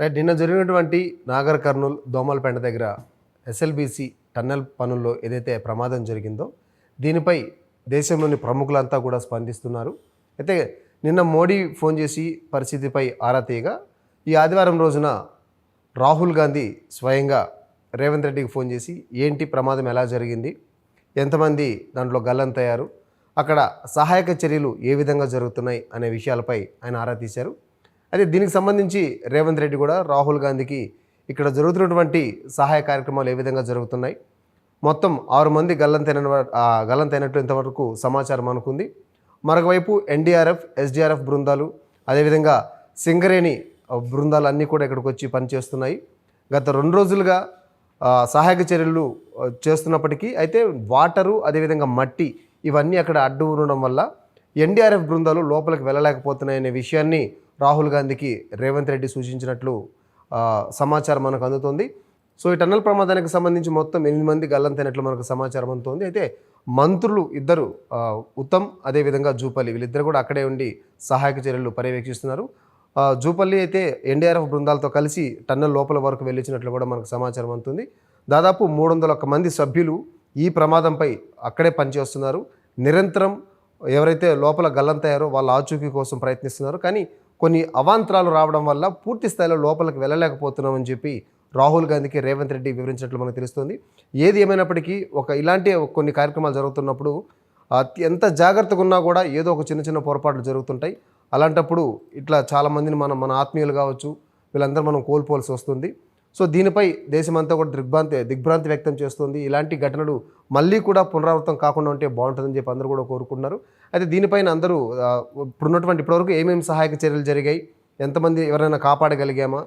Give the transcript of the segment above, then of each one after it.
Right నిన్న జరిగినటువంటి నాగర్ కర్నూల్ దోమలపేట దగ్గర ఎస్ఎల్బిసి టన్నెల్ పనుల్లో ఏదైతే ప్రమాదం జరిగిందో దీనిపై దేశంలోని ప్రముఖులంతా కూడా స్పందిస్తున్నారు. అయితే నిన్న మోడీ ఫోన్ చేసి పరిస్థితిపై ఆరా తీయగా ఈ ఆదివారం రోజున రాహుల్ గాంధీ స్వయంగా రేవంత్ రెడ్డికి ఫోన్ చేసి ఏంటి ప్రమాదం ఎలా జరిగింది ఎంతమంది దాంట్లో గల్లంతయ్యారు అక్కడ సహాయక చర్యలు ఏ విధంగా జరుగుతున్నాయి అనే విషయాలపై ఆయన ఆరా తీశారు. అయితే దీనికి సంబంధించి రేవంత్ రెడ్డి కూడా రాహుల్ గాంధీకి ఇక్కడ జరుగుతున్నటువంటి సహాయ కార్యక్రమాలు ఏ విధంగా జరుగుతున్నాయి? మొత్తం ఆరు మంది గల్లంతైన గల్లంతైనట్టు ఇంతవరకు సమాచారం అనుకుంది. మరొకవైపు ఎన్డీఆర్ఎఫ్ ఎస్డీఆర్ఎఫ్ బృందాలు అదేవిధంగా సింగరేణి బృందాలు అన్నీ కూడా ఇక్కడికి వచ్చి పనిచేస్తున్నాయి. గత రెండు రోజులుగా సహాయక చర్యలు చేస్తున్నప్పటికీ అయితే వాటరు అదేవిధంగా మట్టి ఇవన్నీ అక్కడ అడ్డు ఉండడం వల్ల ఎన్డీఆర్ఎఫ్ బృందాలు లోపలికి వెళ్ళలేకపోతున్నాయనే విషయాన్ని రాహుల్ గాంధీకి రేవంత్ రెడ్డి సూచించినట్లు సమాచారం మనకు అందుతోంది. సో ఈ టన్నల్ ప్రమాదానికి సంబంధించి మొత్తం ఎనిమిది మంది గల్లంతైనట్లు మనకు సమాచారం అందుతోంది. అయితే మంత్రులు ఇద్దరు ఉత్తమ్ అదేవిధంగా జూపల్లి వీళ్ళిద్దరు కూడా అక్కడే ఉండి సహాయక చర్యలు పర్యవేక్షిస్తున్నారు. జూపల్లి అయితే ఎన్డీఆర్ఎఫ్ బృందాలతో కలిసి టన్నెల్ లోపల వరకు వెళ్ళించినట్లు కూడా మనకు సమాచారం అందుతుంది. దాదాపు మూడు వందల ఒక్క మంది సభ్యులు ఈ ప్రమాదంపై అక్కడే పనిచేస్తున్నారు. నిరంతరం ఎవరైతే లోపల గల్లంతయ్యారో వాళ్ళ ఆచూకీ కోసం ప్రయత్నిస్తున్నారు. కానీ కొన్ని అవాంతరాలు రావడం వల్ల పూర్తి స్థాయిలో లోపలికి వెళ్ళలేకపోతున్నామని చెప్పి రాహుల్ గాంధీకి రేవంత్ రెడ్డి వివరించినట్లు మనకు తెలుస్తుంది. ఏది ఏమైనప్పటికీ ఒక ఇలాంటి కొన్ని కార్యక్రమాలు జరుగుతున్నప్పుడు ఎంత జాగ్రత్తగా ఉన్నా కూడా ఏదో ఒక చిన్న చిన్న పొరపాట్లు జరుగుతుంటాయి. అలాంటప్పుడు ఇట్లా చాలామందిని మనం మన ఆత్మీయులు కావచ్చు వీళ్ళందరూ మనం కోల్పోవాల్సి వస్తుంది. సో దీనిపై దేశమంతా కూడా దిగ్భ్రాంతి దిగ్భ్రాంతి వ్యక్తం చేస్తుంది. ఇలాంటి ఘటనలు మళ్ళీ కూడా పునరావృతం కాకుండా ఉంటే బాగుంటుందని చెప్పి అందరూ కూడా కోరుకుంటున్నారు. అయితే దీనిపైన అందరూ ఇప్పుడున్నటువంటి ఇప్పటివరకు ఏమేమి సహాయక చర్యలు జరిగాయి ఎంతమంది ఎవరైనా కాపాడగలిగామా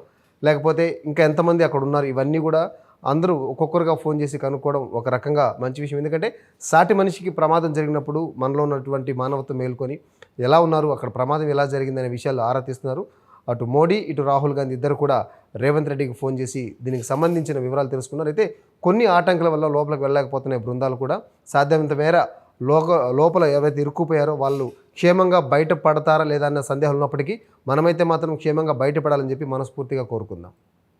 లేకపోతే ఇంకా ఎంతమంది అక్కడ ఉన్నారు ఇవన్నీ కూడా అందరూ ఒక్కొక్కరుగా ఫోన్ చేసి కనుక్కోవడం ఒక రకంగా మంచి విషయం. ఎందుకంటే సాటి మనిషికి ప్రమాదం జరిగినప్పుడు మనలో ఉన్నటువంటి మానవత్వం మేల్కొని ఎలా ఉన్నారు అక్కడ ప్రమాదం ఎలా జరిగిందనే విషయాలు ఆరా తీస్తున్నారు. అటు మోడీ ఇటు రాహుల్ గాంధీ ఇద్దరు కూడా రేవంత్ రెడ్డికి ఫోన్ చేసి దీనికి సంబంధించిన వివరాలు తెలుసుకున్నారు. అయితే కొన్ని ఆటంకాల వల్ల లోపలికి వెళ్ళలేకపోతున్నాయి బృందాలు కూడా సాధ్యమైనంత మేర లోక లోపల ఎవరైతే ఇరుక్కుపోయారో వాళ్ళు క్షేమంగా బయటపడతారా లేదా అన్న సందేహం ఉన్నప్పటికీ మనమైతే మాత్రం క్షేమంగా బయటపడాలని చెప్పి మనస్ఫూర్తిగా కోరుకుందాం.